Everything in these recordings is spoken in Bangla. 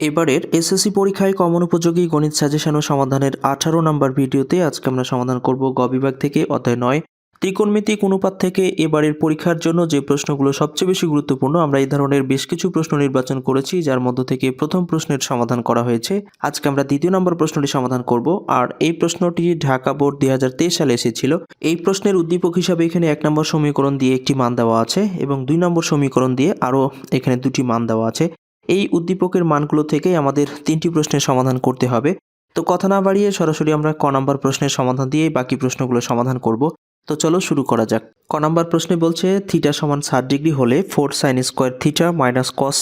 এবারের এসএসসি পরীক্ষায় কমন উপযোগী গণিত সাজেশন ও সমাধানের আঠারো নম্বর ভিডিওতে আজকে আমরা সমাধান করব গ বিভাগ থেকে, অধ্যায় নয়। ত্রিকোণমিতিক অনুপাত থেকে এবারের পরীক্ষার জন্য যে প্রশ্নগুলো সবচেয়ে বেশি গুরুত্বপূর্ণ, আমরা এই ধরনের বেশ কিছু প্রশ্ন নির্বাচন করেছি, যার মধ্য থেকে প্রথম প্রশ্নের সমাধান করা হয়েছে। আজকে আমরা দ্বিতীয় নম্বর প্রশ্নটি সমাধান করব, আর এই প্রশ্নটি ঢাকা বোর্ড দুই হাজার তেইশ সালে এসেছিল। এই প্রশ্নের উদ্দীপক হিসাবে এখানে এক নম্বর সমীকরণ দিয়ে একটি মান দেওয়া আছে, এবং দুই নম্বর সমীকরণ দিয়ে আরও এখানে দুটি মান দেওয়া আছে। এই উদ্দীপকের মানগুলো থেকেই আমাদের তিনটি প্রশ্নের সমাধান করতে হবে। তো কথা না বাড়িয়ে সরাসরি আমরা ক নম্বর প্রশ্নের সমাধান দিয়ে বাকি প্রশ্নগুলো সমাধান করব। তো চলো শুরু করা যাক। ক নম্বর প্রশ্নে বলছে, থিটা সমান ষাট ডিগ্রি হলে four sine square theta minus cos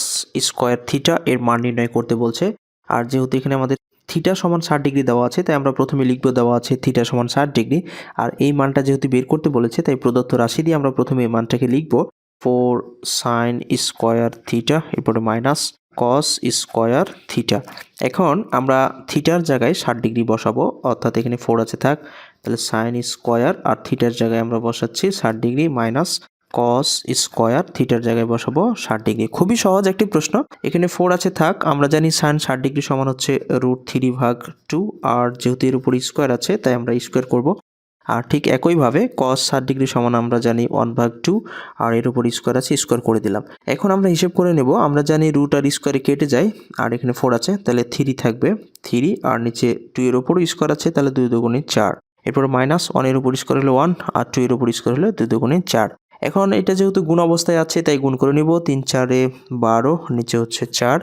square theta এর মান নির্ণয় করতে বলছে। আর যেহেতু এখানে আমাদের থিটা সমান ষাট ডিগ্রি দেওয়া আছে, তাই আমরা প্রথমে লিখব দেওয়া আছে থিটা সমান ষাট ডিগ্রি। আর এই মানটা যেহেতু বের করতে বলেছে, তাই প্রদত্ত রাশি দিয়ে আমরা প্রথমে এই মানটাকে লিখব। ফোর সাইন স্কোয়ার থিটা, এরপরে মাইনাস কস স্কোয়ার থিটা। এখন আমরা থিটার জায়গায় ষাট ডিগ্রি বসাবো, অর্থাৎ এখানে ফোর আছে, থাক। তাহলে সাইন স্কোয়ার আর থিটার জায়গায় আমরা বসাচ্ছি ষাট ডিগ্রি মাইনাস কস স্কোয়ার থিটার জায়গায় বসাবো ষাট ডিগ্রি। খুবই সহজ একটি প্রশ্ন। এখানে ফোর আছে, থাক। আমরা জানি সাইন ষাট ডিগ্রি সমান হচ্ছে রুট থ্রি ভাগ টু, আর যেহেতু এর উপর স্কোয়ার আছে, তাই আমরা স্কোয়ার করব। আর ঠিক একইভাবে কস ষাট ডিগ্রি সমান আমরা জানি ওয়ান ভাগ টু আর এর উপর স্কোয়ার আছে স্কোয়ার করে দিলাম। এখন আমরা হিসেব করে নেব, আমরা জানি রুট আর স্কোয়ারে কেটে যায়, আর এখানে ফোর আছে, তাহলে থ্রি থাকবে থ্রি আর নিচে টু এর উপর স্কোয়ার আছে, তাহলে দুই দুগুণে চার। এরপর মাইনাস ওয়ানের উপর স্কোয়ার হলে ওয়ান আর টু এর উপর স্কোয়ার হলে দুই দুগুণে চার। এখন এটা যেহেতু গুণ অবস্থায় আছে, তাই গুণ করে নিব, তিন, চারে বারো, নিচে হচ্ছে চার,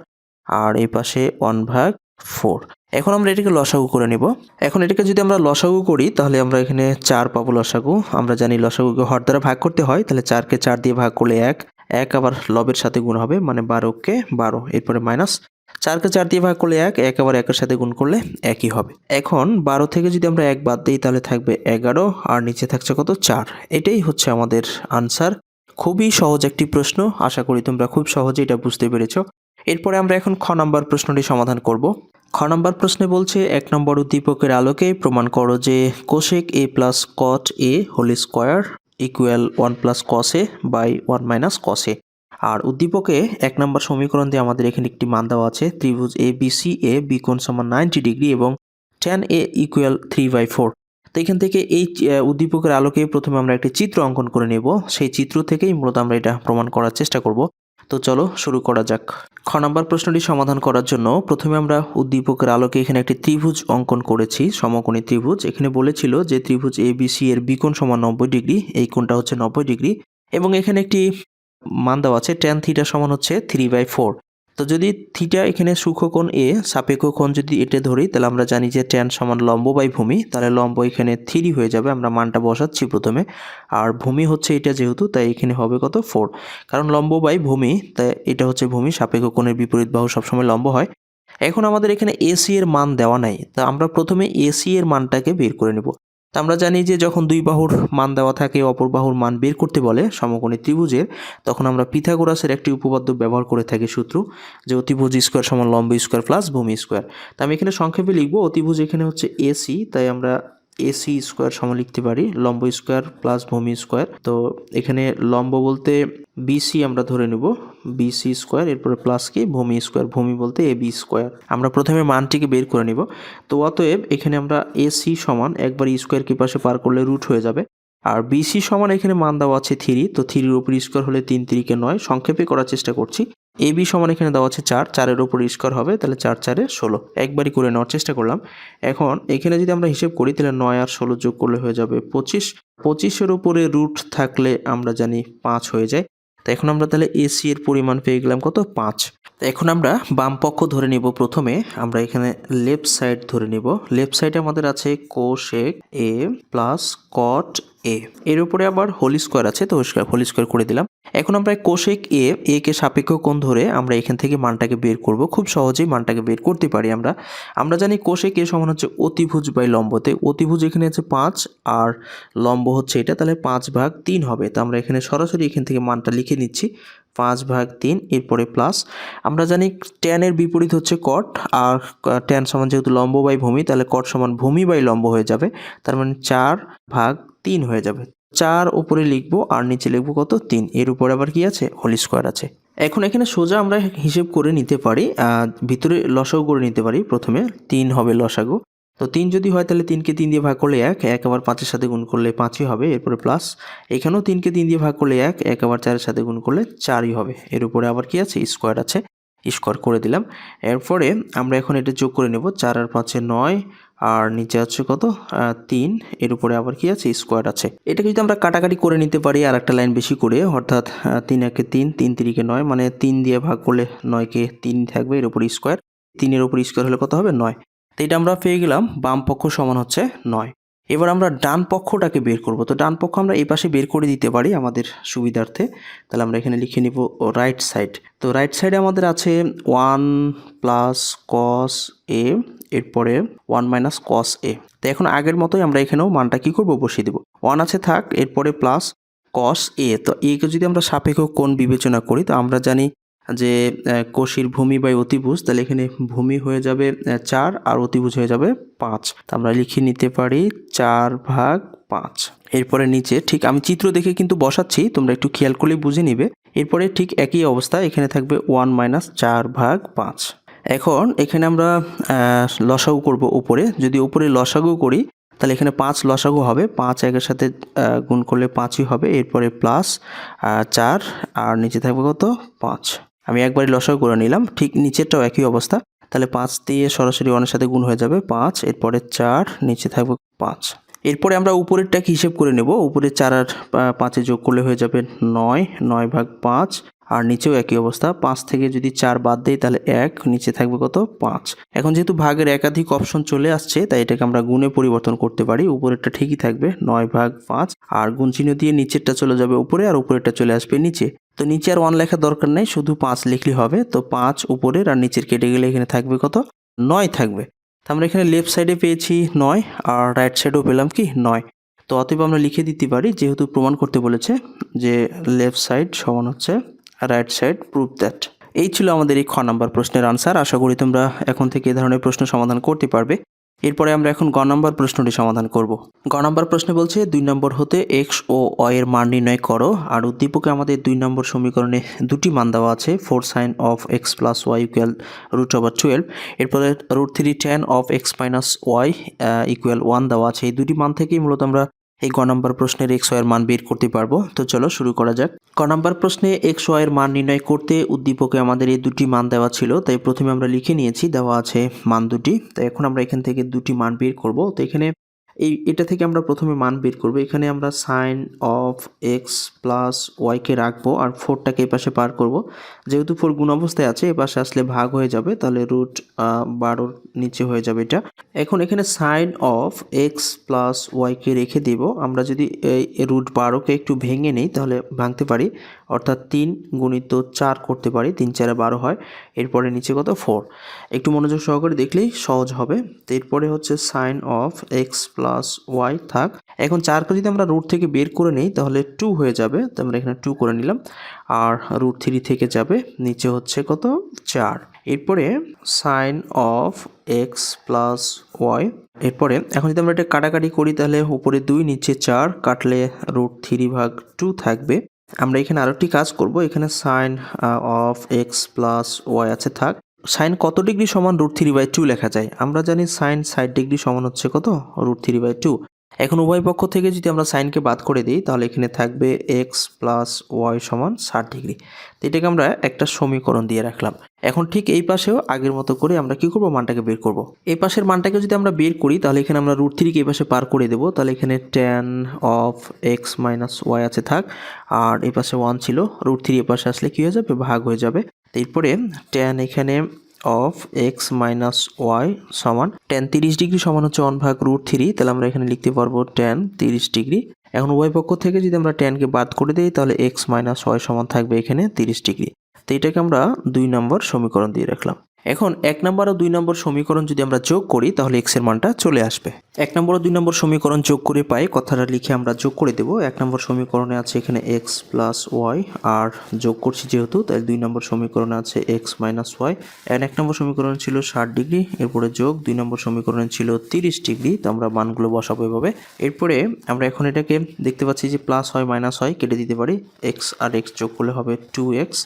আর এই পাশে ওয়ান ভাগ ফোর। এখন আমরা এটাকে লসাগু করে নিব। এখন এটাকে যদি আমরা লসাগু করি, তাহলে আমরা এখানে চার পাবো লসাগু। আমরা জানি লসাগুকে হর দ্বারা ভাগ করতে হয়, তাহলে চারকে চার দিয়ে ভাগ করলে এক। এক আবার লবের সাথে গুণ হবে মানে বারোকে বারো, এরপরে মাইনাস। চারকে চার দিয়ে ভাগ করলে এক এক আবার একের সাথে গুণ করলে একই হবে। এখন বারো থেকে যদি আমরা এক বাদ দিই, তাহলে থাকবে এগারো, আর নিচে থাকছে কত? চার। এটাই হচ্ছে আমাদের আনসার। খুবই সহজ একটি প্রশ্ন, আশা করি তোমরা খুব সহজে এটা বুঝতে পেরেছ। এরপরে আমরা এখন খ নম্বর প্রশ্নটি সমাধান করব। খ নম্বর প্রশ্নে বলছে, এক নম্বর উদ্দীপকের আলোকে প্রমাণ করো যে cosec A plus cot A whole square equal one plus cos A by one minus cos A. আর উদ্দীপকে এক নম্বর সমীকরণ দিয়ে আমাদের এখানে একটি মান দেওয়া আছে, ত্রিভুজ এ বি সি এ বিকোণ সমান নাইনটি ডিগ্রি এবং tan A equal three by four. তো এখান থেকে এই উদ্দীপকের আলোকে প্রথমে আমরা একটি চিত্র অঙ্কন করে নেব। সেই চিত্র থেকেই মূলত আমরা এটা প্রমাণ করার চেষ্টা করব। তো চলো শুরু করা যাক। খ নম্বর প্রশ্নটি সমাধান করার জন্য প্রথমে আমরা উদ্দীপকের আলোকে এখানে একটি ত্রিভুজ অঙ্কন করেছি, সমকোণী ত্রিভুজ। এখানে বলেছিল যে ত্রিভুজ এ বি সি এর বিকোণ সমান নব্বই ডিগ্রি, এই কোণটা হচ্ছে নব্বই ডিগ্রি। এবং এখানে একটি মান দেওয়া আছে টেন থিটা সমান হচ্ছে থ্রি বাই ফোর তো যদি থিটা এখানে সূক্ষ্মকোণ এ সাপেক্ষ কোণ যদি এটা ধরি, তাহলে আমরা জানি যে টেন সমান লম্ব বাই ভূমি, তাহলে লম্ব এখানে থ্রি হয়ে যাবে, আমরা মানটা বসাচ্ছি প্রথমে। আর ভূমি হচ্ছে এটা যেহেতু, তাই এখানে হবে কত? ফোর কারণ লম্ব বাই ভূমি, তাই এটা হচ্ছে ভূমি, সাপেক্ষ কোণের বিপরীত বাহু সবসময় লম্ব হয়। এখন আমাদের এখানে এসি এর মান দেওয়া নাই, তা আমরা প্রথমে এসি এর মানটাকে বের করে নেব। তা আমরা জানি যে যখন দুই বাহুর মান দেওয়া থাকে, অপর বাহুর মান বের করতে বলে সমকোণী ত্রিভুজের, তখন আমরা পিথাগোরাসের একটি উপপাদ্য ব্যবহার করে থাকি সূত্র, যে অতিভুজ স্কোয়ার সমান লম্ব স্কোয়ার প্লাস ভূমি স্কোয়ার। তা আমি এখানে সংক্ষেপে লিখব, অতিভুজ এখানে হচ্ছে এসি তাই আমরা এসি স্কোয়ার সমান লিখতে পারি, লম্ব স্কোয়ার প্লাস ভূমি স্কোয়ার তো এখানে লম্ব বলতে বিসি আমরা ধরে নেব বিসি স্কোয়ার এরপরে প্লাস কি? ভূমি স্কোয়ার ভূমি বলতে এ বি স্কোয়ার আমরা প্রথমে মানটিকে বের করে নিব। তো অতএব এখানে আমরা এসি সমান, একবার স্কোয়ার কি পাশে পার করলে রুট হয়ে যাবে। আর বিসি সমান এখানে মান দেওয়া আছে থ্রি তো থ্রির উপর স্কোয়ার হলে তিন তিরিকে নয়। সংক্ষেপে করার চেষ্টা করছি। এ বি সমান এখানে দেওয়া আছে চার, চারের উপর স্কোয়ার হবে, তাহলে চার, চারে ষোলো। একবারই করে নেওয়ার চেষ্টা করলাম। এখন এখানে যদি আমরা হিসেব করি, তাহলে নয় আর ষোলো যোগ করলে হয়ে যাবে পঁচিশ। পঁচিশের উপরে রুট থাকলে আমরা জানি পাঁচ হয়ে যায়। তো এখন আমরা তাহলে এসি এর পরিমাণ পেয়ে গেলাম কত? পাঁচ। এখন আমরা বাম পক্ষ ধরে নিব প্রথমে, আমরা এখানে লেফট সাইড ধরে নিব। লেফট সাইডে আমাদের আছে কোশেক এ প্লাস কট এ এর উপরে আবার হোল স্কোয়ার আছে, তো হোল স্কোয়ার করে দিলাম। এখন আমরা কোশেক এ এ কে সাপেক্ষ কোণ ধরে আমরা এখান থেকে মানটাকে বের করব। খুব সহজেই মানটাকে বের করতে পারি আমরা। আমরা জানি কোশেক এ সমান হচ্ছে অতিভুজ বাই লম্বতে। অতিভুজ এখানে আছে পাঁচ, আর লম্ব হচ্ছে এটা, তাহলে পাঁচ ভাগ তিন হবে। তো আমরা এখানে সরাসরি এখান থেকে মানটা লিখে নিচ্ছি। পাঁচ ভাগ তিন, এরপরে প্লাস আমরা জানি ট্যানের বিপরীত হচ্ছে কট আর ট্যান সমান যেহেতু লম্ব বাই ভূমি, তাহলে কট সমান ভূমি বাই লম্ব হয়ে যাবে। তার মানে চার ভাগ তিন হয়ে যাবে। চার উপরে লিখব আর নিচে লিখব কত? তিন। এর উপরে আবার কি আছে? হোল স্কোয়ার আছে। এখন এখানে সোজা আমরা হিসেব করে নিতে পারি ভিতরে লসাগু করে নিতে পারি। প্রথমে তিন হবে লসাগু। তো তিন যদি হয় তাহলে তিনকে তিন দিয়ে ভাগ করলে এক এক আবার পাঁচের সাথে গুণ করলে পাঁচই হবে, এরপরে প্লাস এখানেও তিনকে তিন দিয়ে ভাগ করলে এক এক আবার চারের সাথে গুণ করলে চারই হবে। এর উপরে আবার কি আছে? স্কোয়ার আছে। স্কোয়ার করে দিলাম। এরপরে আমরা এখন এটা যোগ করে নেব, চার আর পাঁচে নয় আর নিচে আছে কত? তিন। এর উপরে আবার কি আছে? স্কোয়ার আছে। এটাকে যদি আমরা কাটাকাটি করে নিতে পারি আর একটা লাইন বেশি করে, অর্থাৎ তিন একে তিন তিন তিরিকে নয় মানে তিন দিয়ে ভাগ করলে নয়কে তিন থাকবে, এর উপর স্কোয়ার তিনের উপর স্কোয়ার হলে কত হবে? নয়। তো এটা আমরা পেয়ে গেলাম, বাম পক্ষ সমান হচ্ছে নয়। এবার আমরা ডান পক্ষটাকে বের করব। তো ডান পক্ষ আমরা এই পাশে বের করে দিতে পারি আমাদের সুবিধার্থে। তাহলে আমরা এখানে লিখে নিব রাইট সাইড তো রাইট সাইডে আমাদের আছে ওয়ান প্লাস কস এ এরপরে ওয়ান মাইনাস কস এ তো এখন আগের মতোই আমরা এখানেও মানটা কি করব? বসিয়ে দেবো। ওয়ান আছে থাক, এরপরে প্লাস কস এ তো একে যদি আমরা সাপেক্ষ কোণ বিবেচনা করি, তো আমরা জানি যে কোষীর ভূমি বাই অতিভুজ, তাহলে এখানে ভূমি হয়ে যাবে চার আর অতিভুজ হয়ে যাবে পাঁচ। তো আমরা লিখে নিতে পারি চার ভাগ পাঁচ। এরপরে নিচে, ঠিক আমি চিত্র দেখে কিন্তু বসাচ্ছি, তোমরা একটু খেয়াল করলে বুঝে নিবে। এরপরে ঠিক একই অবস্থা, এখানে থাকবে ওয়ান মাইনাস চার ভাগ পাঁচ। এখন এখানে আমরা লসাগু করব উপরে। যদি উপরে লসাগু করি, তাহলে এখানে পাঁচ লসাগু হবে। পাঁচ একের সাথে গুণ করলে পাঁচই হবে। এরপরে প্লাস চার, আর নিচে থাকবে কত? পাঁচ। আমি একবারই লসাগু করে নিলাম। ঠিক নিচেরটাও একই অবস্থা। তাহলে পাঁচ দিয়ে সরাসরি ওয়ানের সাথে গুণ হয়ে যাবে পাঁচ। এরপরে চার, নিচে থাকবে পাঁচ। এরপরে আমরা উপরেরটাকে হিসেব করে নেব। উপরে চার আর পাঁচে যোগ করলে হয়ে যাবে নয়। নয় ভাগ পাঁচ। আর নিচেও একই অবস্থা। পাঁচ থেকে যদি চার বাদ দেই, তাহলে এক, নিচে থাকবে কত? পাঁচ। এখন যেহেতু ভাগের একাধিক অপশন চলে আসছে, তাই এটাকে আমরা গুণে পরিবর্তন করতে পারি। উপরেরটা ঠিকই থাকবে, নয় ভাগ পাঁচ। আর গুণ চিহ্ন দিয়ে নিচেরটা চলে যাবে উপরে, আর উপরেরটা চলে আসবে নিচে। তো নিচে আর ওয়ান লেখা দরকার নেই, শুধু পাঁচ লিখলে হবে। তো পাঁচ উপরের আর নিচের কেটে গেলে এখানে থাকবে কত? নয় থাকবে। তো আমরা এখানে লেফট সাইডে পেয়েছি নয়, আর রাইট সাইডেও পেলাম কি? নয়। তো অতএব আমরা লিখে দিতে পারি, যেহেতু প্রমাণ করতে বলেছে যে লেফট সাইড সমান হচ্ছে রাইট সাইড প্রুভ দ্যাট এই ছিল আমাদের এই খ নাম্বার প্রশ্নের আনসার আশা করি তোমরা এখন থেকে এই ধরনের প্রশ্ন সমাধান করতে পারবে। এরপরে আমরা এখন গ নম্বর প্রশ্নটি সমাধান করব। গ নম্বর প্রশ্নে বলছে, দুই নম্বর হতে এক্স ও অ এর মান নির্ণয় করো। আর উদ্দীপকে আমাদের দুই নম্বর সমীকরণে দুটি মান দেওয়া আছে four sine of X plus Y equal root over twelve এরপরে root three tan of X minus Y equal one দেওয়া আছে। এই দুটি মান থেকেই মূলত আমরা এই গ নম্বর প্রশ্নের এক্স, ওয়ের মান বের করতে পারব। তো চলো শুরু করা যাক। ক নম্বর প্রশ্নে এক্স, ওয়ের মান নির্ণয় করতে উদ্দীপকে আমাদের এই দুটি মান দেওয়া ছিল, তাই প্রথমে আমরা লিখে নিয়েছি, দেওয়া আছে মান দুটি। তো এখন আমরা এখান থেকে দুটি মান বের করব। তো এখানে এই, এটা থেকে আমরা প্রথমে মান বের করব। এখানে আমরা সাইন অফ এক্স প্লাস ওয়াইকে রাখব আর ফোরটাকে এই পাশে পার করব। যেহেতু ফোর গুণ অবস্থায় আছে, এ পাশে আসলে ভাগ হয়ে যাবে, তাহলে রুট বারোর নিচে হয়ে যাবে এটা। এখন এখানে সাইন অফ এক্স প্লাস ওয়াইকে রেখে দেব। আমরা যদি এই রুট বারোকে একটু ভেঙে নিই, তাহলে ভাঙতে পারি। অর্থাৎ তিন গুণিত চার করতে পারি, তিন চারে বারো হয়। এরপরে নিচে কত? ফোর একটু মনোযোগ সহকারে দেখলেই সহজ হবে। তো এরপরে হচ্ছে sine of X plus Y থাক। এখন চারকে যদি আমরা রুট থেকে বের করে নিই, তাহলে টু হয়ে যাবে। তো আমরা এখানে টু করে নিলাম। আর রুট থ্রি থেকে যাবে, নিচে হচ্ছে কত? চার। এরপরে sine of X plus Y এরপরে এখন যদি আমরা এটা কাটাকাটি করি, তাহলে উপরে দুই, নিচে চার কাটলে রুট থ্রি ভাগ টু থাকবে। আমরা এখানে আরেকটি কাজ করব। এখানে sine of X plus Y আছে, থাক। সাইন কত ডিগ্রি সমান রুট থ্রি বাই টু লেখা যায়? আমরা জানি সাইন ষাট ডিগ্রি সমান হচ্ছে কত? Root three by two. এখন উভয় পক্ষ থেকে যদি আমরা সাইনকে বাদ করে দিই, তাহলে এখানে থাকবে এক্স প্লাস ওয়াই সমান ষাট ডিগ্রি। তো এটাকে আমরা একটা সমীকরণ দিয়ে রাখলাম। এখন ঠিক এই পাশেও আগের মতো করে আমরা কি করব? মানটাকে বের করব। এই পাশের মানটাকে যদি আমরা বের করি, তাহলে এখানে আমরা রুট থ্রিকে এই পাশে পার করে দেবো। তাহলে এখানে tan of X minus Y আছে, থাক। আর এই পাশে ওয়ান ছিল। রুট থ্রি এ পাশে আসলে কী হয়ে যাবে? ভাগ হয়ে যাবে। এরপরে টেন এখানে অফ এক্স মাইনাস ওয়াই সমান টেন তিরিশ ডিগ্রি সমান হচ্ছে ওয়ান ভাগ রুট থ্রি তাহলে আমরা এখানে লিখতে পারব টেন তিরিশ ডিগ্রি। এখন উভয় পক্ষ থেকে যদি আমরা টেনকে বাদ করে দিই, তাহলে এক্স মাইনাস ওয়াই সমান থাকবে এখানে তিরিশ ডিগ্রি। তো এটাকে আমরা দুই নম্বর সমীকরণ দিয়ে রাখলাম। এখন এক নম্বর ও দুই নম্বর সমীকরণ যদি আমরা যোগ করি, তাহলে এক্সের মানটা চলে আসবে। এক নম্বর ও দুই নম্বর সমীকরণ যোগ করে পাই, কথাটা লিখে আমরা যোগ করে দেব। এক নম্বর সমীকরণে আছে এখানে এক্স প্লাস ওয়াই আর যোগ করছি যেহেতু, তাই দুই নম্বর সমীকরণে আছে এক্স মাইনাস ওয়াই এর এক নম্বর সমীকরণ ছিল ষাট ডিগ্রি, এরপরে যোগ, দুই নম্বর সমীকরণে ছিল তিরিশ ডিগ্রি, তো আমরা মানগুলো বসাবো এভাবে। এরপরে আমরা এখন এটাকে দেখতে পাচ্ছি যে প্লাস হয় মাইনাস হয় কেটে দিতে পারি এক্স আর এক্স যোগ করলে হবে টু এক্স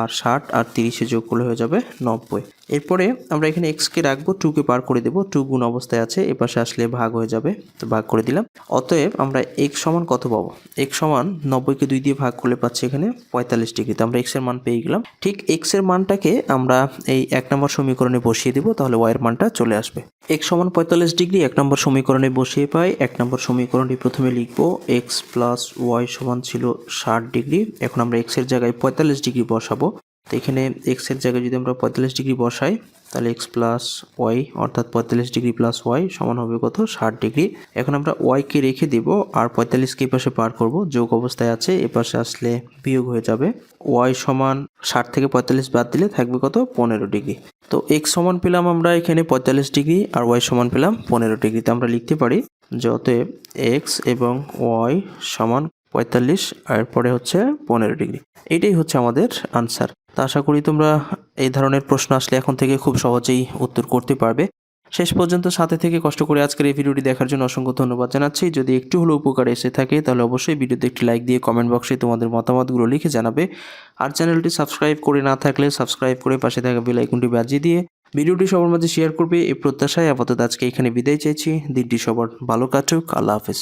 আর ষাট আর তিরিশে যোগ করলে হয়ে যাবে নব্বই। এরপরে আমরা এখানে এক্সকে রাখব টুকে পার করে দেবো টু গুণ অবস্থায় আছে এপাশে আসলে ভাগ হয়ে যাবে, তো ভাগ করে দিলাম। অতএব আমরা এক্স সমান কত পাবো? এক্স সমান নব্বইকে দুই দিয়ে ভাগ করলে পাচ্ছি এখানে পঁয়তাল্লিশ ডিগ্রি, তো আমরা এক্সের মান পেয়ে গেলাম। ঠিক এক্সের মানটাকে আমরা এই এক নম্বর সমীকরণে বসিয়ে দেবো, তাহলে ওয়াই এর মানটা চলে আসবে। এক্স সমান পঁয়তাল্লিশ ডিগ্রি, এক নম্বর সমীকরণে বসিয়ে পাই, এক নম্বর সমীকরণটি প্রথমে লিখব এক্স প্লাস ওয়াই সমান ছিল ষাট ডিগ্রি, এখন আমরা এক্সের জায়গায় পঁয়তাল্লিশ ডিগ্রি বসাবো। তো এখানে এক্সের জায়গায় যদি আমরা পঁয়তাল্লিশ ডিগ্রি বসাই, তাহলে এক্স প্লাস ওয়াই অর্থাৎ পঁয়তাল্লিশ ডিগ্রি প্লাস ওয়াই সমান হবে কত? ষাট ডিগ্রি। এখন আমরা ওয়াইকে রেখে দেব, আর পঁয়তাল্লিশকে এপাশে পার করব। যোগ অবস্থায় আছে এপাশে আসলে বিয়োগ হয়ে যাবে। ওয়াই সমান ষাট থেকে পঁয়তাল্লিশ বাদ দিলে থাকবে কত? পনেরো ডিগ্রি। তো এক্স সমান পেলাম আমরা এখানে পঁয়তাল্লিশ ডিগ্রি, আর ওয়াই সমান পেলাম পনেরো ডিগ্রিতে আমরা লিখতে পারি যে অতএব এক্স এবং ওয়াই সমান পঁয়তাল্লিশ আর এরপরে হচ্ছে পনেরো ডিগ্রি। এটাই হচ্ছে আমাদের আনসার তা আশা করি তোমরা এই ধরনের প্রশ্ন আসলে এখন থেকে খুব সহজেই উত্তর করতে পারবে। শেষ পর্যন্ত সাথে থেকে কষ্ট করে আজকের এই ভিডিওটি দেখার জন্য অসংখ্য ধন্যবাদ জানাচ্ছি। যদি একটু হলেও উপকার এসে থাকে, তাহলে অবশ্যই ভিডিওতে একটি লাইক দিয়ে কমেন্ট বক্সে তোমাদের মতামতগুলো লিখে জানাবে। আর চ্যানেলটি সাবস্ক্রাইব করে না থাকলে সাবস্ক্রাইব করে পাশে থাকা বেল আইকনটি বাজিয়ে দিয়ে ভিডিওটি সবার মাঝে শেয়ার করবে। এই প্রত্যাশায় আপাতত আজকে এখানে বিদায় চাইছি। দিনটি সবার ভালো কাটুক। আল্লাহ হাফেজ।